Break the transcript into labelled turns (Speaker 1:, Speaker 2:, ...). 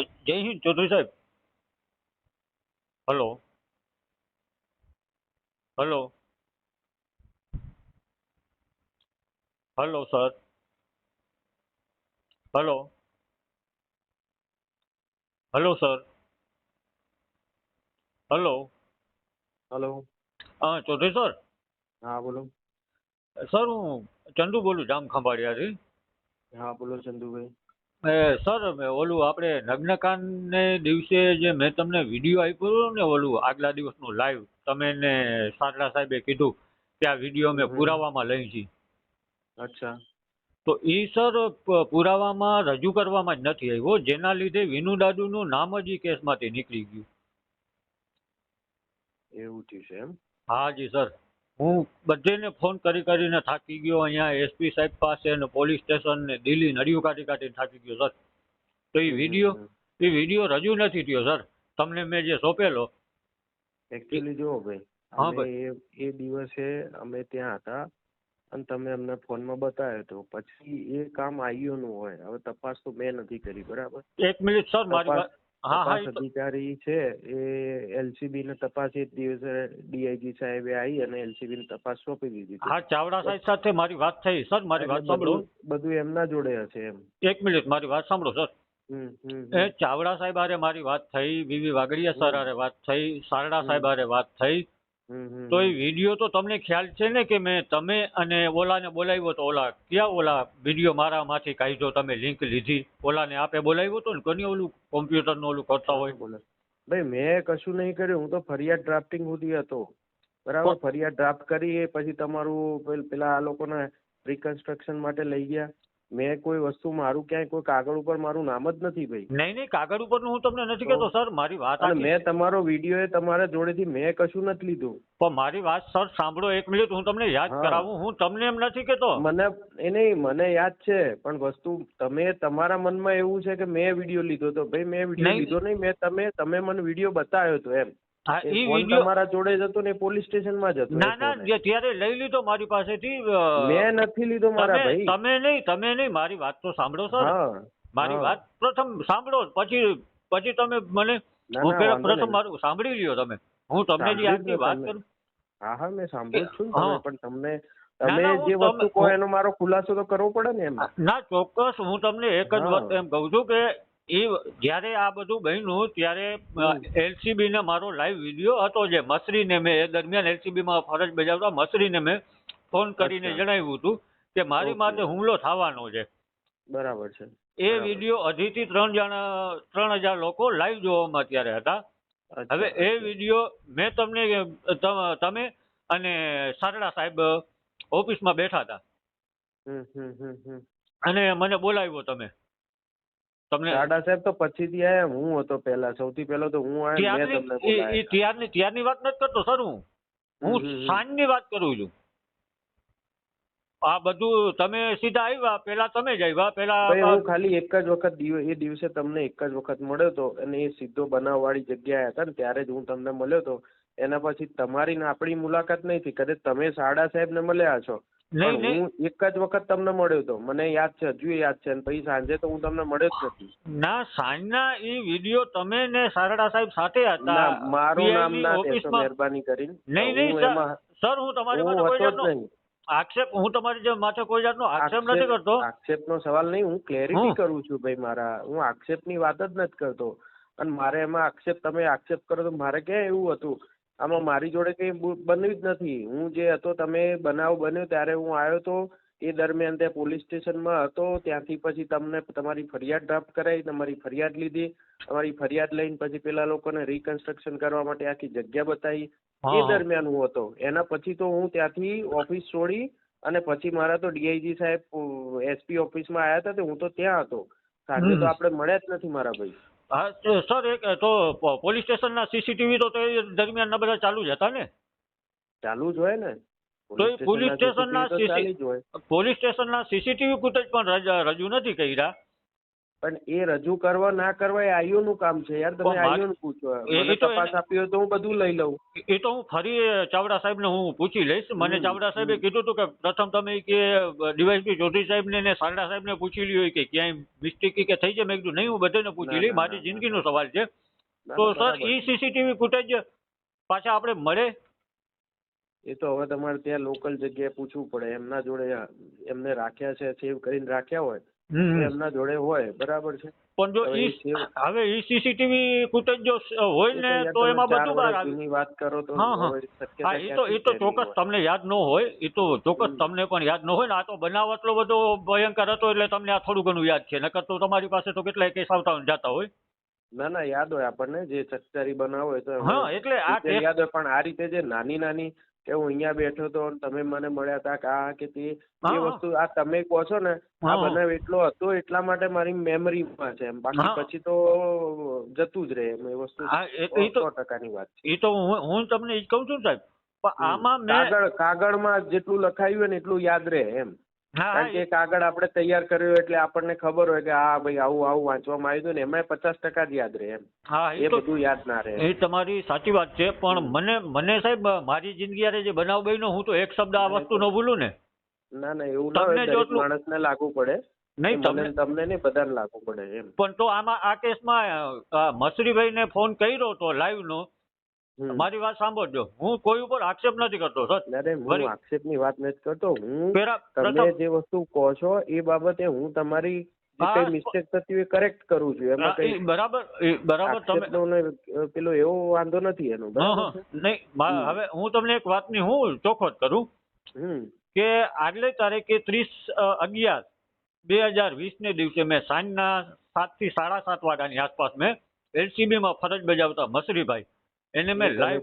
Speaker 1: જય હિન્દ ચૌધરી સાહેબ. Hello. Hello. Hello sir. Hello. Hello sir. Hello.
Speaker 2: Hello.
Speaker 1: હા ચૌધરી સર.
Speaker 2: હા બોલો.
Speaker 1: સર હું ચંદુ બોલું જામ ખંભાળિયાથી.
Speaker 2: હા બોલો ચંદુભાઈ.
Speaker 1: સર મેં ઓલું આપણે નગ્નકાંડને દિવસે જે મેં તમને વીડિયો આપ્યો હતો ને ઓલું આગલા દિવસનું લાઈવ તમે ને સારડા સાહેબે કીધું કે આ વીડિયો અમે પુરાવામાં લઈ છીએ.
Speaker 2: અચ્છા.
Speaker 1: તો એ સર પુરાવામાં રજૂ કરવામાં જ નથી આવ્યો જેના લીધે વિનુ દાદુનું નામ જ એ કેસમાંથી નીકળી ગયું.
Speaker 2: એવું થયું છે એમ?
Speaker 1: હા જી સર. હું બધેને ફોન કરી કરીને થાકી ગયો અહીંયા એસપી સાહેબ પાસે ને પોલીસ સ્ટેશન ને દિલ્હી નડિયું કાઢી કાઢીને થાકી ગયો સર. તો એ વીડિયો એ વીડિયો રજૂ નથી થયો સર. તમને મેં જે સોંપેલો.
Speaker 2: એકચ્યુઅલી જુઓ ભાઈ
Speaker 1: હા,
Speaker 2: ભાઈ. એ એ દિવસે અમે ત્યાં હતા અને તમે અમને ફોનમાં બતાવ્યો તો પછી એ કામ આઈઓનું હોય. હવે તપાસ તો મેં નથી કરી બરાબર?
Speaker 1: એક મિનિટ સર મારી
Speaker 2: તપાસ- અધિકારી છે એ એલસીબી ને તપાસ એ દિવસે ડીઆઈજી સાહેબે આવી અને એલસીબી ની તપાસ સોંપી દીધી
Speaker 1: હા ચાવડા સાહેબ સાથે મારી વાત થઈ સર મારી વાત સાંભળો.
Speaker 2: બધું એમના જોડે હશે એમ.
Speaker 1: એક મિનિટ મારી વાત સાંભળો સર. એ ચાવડા સાહેબ આરે મારી વાત થઈ વીવી વાગડિયા સર આરે વાત થઈ સારડા સાહેબ આરે વાત થઈ તો એ વીડિયો તો તમને ખ્યાલ છે ને કે મેં તમે અને ઓલાને બોલાવ્યો તો ઓલા ક્યાં ઓલા વીડિયો મારામાંથી કાઢ્યો? તમે લિંક લીધી? ઓલાને આપે બોલાવ્યો તો ને કોની ઓલું કોમ્પ્યુટરનું ઓલું કરતા હોય?
Speaker 2: બોલે ભાઈ મેં કશું નહીં કર્યું. હું તો ફરિયાદ ડ્રાફ્ટિંગ સુધી હતો. બરાબર? ફરિયાદ ડ્રાફ્ટ કરી એ પછી તમારું પેલા આ લોકોને રિકન્સ્ટ્રક્શન માટે લઈ ગયા. મેં કોઈ વસ્તુ મારું ક્યાંય કોઈ કાગળ ઉપર મારું નામ જ નથી ભાઈ.
Speaker 1: નહીં નહીં કાગળ ઉપર હું તમને નથી કહેતો સર મારી વાત
Speaker 2: અને મેં તમારો વીડિયો એ તમારા જોડેથી મેં કશું નથી લીધું.
Speaker 1: પણ મારી વાત સર સાંભળો એક મિનિટ હું તમને યાદ કરાવું હું તમને એમ નથી કહેતો.
Speaker 2: મને એ નહીં મને યાદ છે પણ વસ્તુ તમે તમારા મનમાં એવું છે કે મેં વીડિયો લીધો તો. ભાઈ મેં વીડિયો લીધો નહીં મેં તમે તમે મને વીડિયો બતાવ્યો હતો એમ.
Speaker 1: હા
Speaker 2: એ તમારા જોડે જ હતો ને પોલીસ સ્ટેશનમાં જ હતો
Speaker 1: ના ના જે ત્યારે લઈ લીધો મારી પાસેથી
Speaker 2: મેં નથી લીધો મારા
Speaker 1: તમે
Speaker 2: ભાઈ.
Speaker 1: તમે નહીં તમે નહીં મારી વાત તો સાંભળો સર. મારી વાત પ્રથમ સાંભળો પછી પછી તમે મને હું પેલા પ્રથમ મારું સાંભળી લ્યો તમે. હું તમને જે
Speaker 2: સાંભળ્યું જ
Speaker 1: આખી
Speaker 2: ને
Speaker 1: વાત કરું.
Speaker 2: હા હા મેં સાંભળ્યું છું પણ તમને તમે જે વસ્તુ કહો એનો મારો ખુલાસો તો કરવો પડે ને એમ.
Speaker 1: ના ચોક્કસ હું તમને એક જ. વાત એમ કહું છું કે એ જ્યારે આ બધું બન્યું ત્યારે એલસીબી ને મારો લાઈવ વીડિયો હતો જે મસરીને મેં એ દરમિયાન એલસીબી માં ફરજ બજાવતા મસરીને મેં ફોન કરીને જણાવ્યું હતું કે મારી. માથે હુમલો થવાનો છે.
Speaker 2: બરાબર છે.
Speaker 1: એ વીડિયો અઢીથી ત્રણ જણા ત્રણ હજાર લોકો લાઈવ જોવામાં ત્યારે હતા. હવે એ વીડિયો મેં તમને તમે અને સારડા સાહેબ ઓફિસમાં બેઠા હતા. અને મને બોલાવ્યો તમે. તમને
Speaker 2: સાડા સાહેબ તો પછીથી આયા હું હતો પહેલા સૌથી પહેલો તો હું આયો મેં તમને બોલાયા
Speaker 1: ત્યારની ત્યારની વાત નથી કરતો સર હું. હું. સાંજની વાત કરું છું. આ બધું તમે સીધા આવ્યા પેલા તમે જ આવ્યા પેલા
Speaker 2: હું ખાલી એક જ વખત એ દિવસે તમને એક જ વખત મળ્યો હતો અને એ સીધો બનાવવાળી જગ્યાએ હતા ને ત્યારે જ હું તમને મળ્યો હતો એના પછી તમારી ને આપણી મુલાકાત નહીં થઈ કદાચ તમે સાડા સાહેબ ને મળ્યા છો હું એક જ વખત તમને મળ્યો હતો મને યાદ છે હજુ યાદ છે. અને પછી સાંજે તો હું તમને મળ્યો જ નથી.
Speaker 1: ના સાંજના એ વીડિયો તમે ને સારડા સાહેબ સાથે હતા.
Speaker 2: મારું નામ ના દેશો મહેરબાની કરીને.
Speaker 1: નહીં નહીં સર. હું તમારી માટે કોઈ જાતનો આક્ષેપ હું તમારી જે માથે કોઈ જાતનો આક્ષેપ નથી કરતો.
Speaker 2: આક્ષેપનો સવાલ નહીં હું ક્લેરિટી. કરું છું ભાઈ મારા. હું આક્ષેપની વાત જ નથી કરતો. અને મારે એમાં આક્ષેપ તમે આક્ષેપ કરો તો મારે ક્યાં એવું હતું? આમાં મારી જોડે કંઈ બન્યું જ નથી. હું જે હતો તમે બનાવ બન્યો ત્યારે હું આવ્યો તો એ દરમિયાન ત્યાં પોલીસ સ્ટેશનમાં હતો ત્યાંથી પછી તમને તમારી ફરિયાદ ડ્રાફ્ટ કરાવી તમારી ફરિયાદ લીધી તમારી ફરિયાદ લઈને પછી પેલા લોકોને રિકન્સ્ટ્રક્શન કરવા માટે આખી જગ્યા બતાવી. એ દરમિયાન હું હતો. એના પછી તો હું ત્યાંથી ઓફિસ છોડી અને પછી મારા તો ડીઆઈજી સાહેબ એસપી ઓફિસમાં આવ્યા હતા તો હું તો ત્યાં હતો. સાંજે તો આપણે મળ્યા જ નથી મારા ભાઈ.
Speaker 1: હા સર એક તો પોલીસ પોલીસ સ્ટેશનના સીસીટીવી તો તે દરમિયાન બધા ચાલુ જ હતા ને?
Speaker 2: ચાલુ જ હોય ને?
Speaker 1: તો એ પોલીસ સ્ટેશનના
Speaker 2: ના
Speaker 1: પોલીસ સ્ટેશનના સીસીટીવી ફૂટેજ પણ રજૂ નથી કર્યા.
Speaker 2: પણ એ રજૂ કરવા ના કરવા એ આઈઓ નું કામ છે યાર તમે આઈઓ ને પૂછો મને તપાસ આપી હોય તો હું બધું લઈ લઉં.
Speaker 1: એ તો હું ફરી ચાવડા સાહેબ ને હું પૂછી લઈશ. મને ચાવડા સાહેબે. કીધું હતું કે પ્રથમ તમે કે ડીવાયસપી ચૌધરી સાહેબ ને સારડા સાહેબ ને પૂછી લ્યો કે ક્યાંય મિસ્ટેક કે થઈ છે મેં કીધું નહીં હું બધાને પૂછી લઈ મારી
Speaker 2: જિંદગી
Speaker 1: જિંદગીનો સવાલ છે. તો સર
Speaker 2: ઈ
Speaker 1: એ સીસીટીવી ફૂટેજ પાછા આપણે મળે?
Speaker 2: એ તો હવે તમારે ત્યાં લોકલ જગ્યાએ પૂછવું પડે. એમના જોડે એમને રાખ્યા છે સેવ કરીને રાખ્યા હોય? એમના જોડે હોય બરાબર છે.
Speaker 1: પણ જો
Speaker 2: હવે
Speaker 1: ઈ હવે ઈ સીસીટીવી ફૂટેજ જો હોય ને તો એમાં બધું બહાર આવે.
Speaker 2: વાત કરો તો
Speaker 1: હા, હા. એ તો એ તો ચોક્કસ તમને યાદ ન હોય એ તો ચોક્કસ તમને પણ યાદ ન હોય ને આ તો બનાવ એટલો બધો ભયંકર હતો એટલે તમને આ થોડું ઘણું યાદ છે. નકર તો તમારી પાસે તો કેટલાય કેસ આવતા જાતા હોય.
Speaker 2: ના ના યાદ હોય આપણને જે ચકચારી બનાવો હોય તો
Speaker 1: હા એટલે આ
Speaker 2: યાદ હોય પણ આ રીતે જે નાની નાની કે હું અહીંયા બેઠો તો તમે મને મળ્યા હતા કે આ કે તે એ વસ્તુ આ તમે કહો છો ને આ. બનાવ એટલો હતો એટલા માટે મારી મેમરીમાં છે એમ. બાકી પછી તો જતું જ રહે એમ એ વસ્તુ
Speaker 1: એ એ
Speaker 2: સો ટકાની વાત છે.
Speaker 1: એ તો હું તમને એ જ કહું છું સાહેબ પણ આમાં મેં
Speaker 2: કાગળ કાગળમાં જેટલું લખાયું હોય ને એટલું યાદ રહે એમ. કારણ કે કાગળ આપણે તૈયાર કર્યો એટલે આપણને ખબર હોય કે આ ભાઈ આવું આવું વાંચવામાં આવ્યું હતું ને એમાં પચાસ ટકા જ યાદ રહે એમ.
Speaker 1: હા
Speaker 2: એ બધું યાદ ના રહે
Speaker 1: એ તમારી સાચી વાત છે પણ મને મને સાહેબ મારી જિંદગી હારે જે બનાવ બન્યો હું તો એક શબ્દ આ વસ્તુ ન ભૂલું ને.
Speaker 2: ના ના એવું ના હોય
Speaker 1: જો
Speaker 2: દરેક માણસને લાગુ પડે.
Speaker 1: નહીં તમને
Speaker 2: તમને નહીં બધાને લાગુ પડે એમ.
Speaker 1: પણ તો આમાં આ કેસમાં મસરીભાઈને ફોન કર્યો તો લાઈવ નો
Speaker 2: હમ.
Speaker 1: મારી વાત સાંભળજો. હું કોઈ ઉપર આક્ષેપ નથી કરતો સર
Speaker 2: અરે હું ની વાત નથી કરતો. હું તમે જે વસ્તુ કહો છો એ બાબતે હું તમારી મિસ્ટેક થતી હોય કરેક્ટ કરું છું. એમાં કઈ
Speaker 1: બરાબર બરાબર તમે
Speaker 2: પેલો એવો વાંધો નથી એનો
Speaker 1: નહીં હવે હું તમને એક વાતની હું ચોખવટ કરું. કે આગલે તારીખે ત્રીસ અગિયાર બે હજાર વીસ ને દિવસે મેં સાંજના સાતથી સાડા સાત વાગ્યાની આસપાસ મેં એલસીબીમાં માં ફરજ બજાવતા મસરીભાઈ એને મેં લાઈવ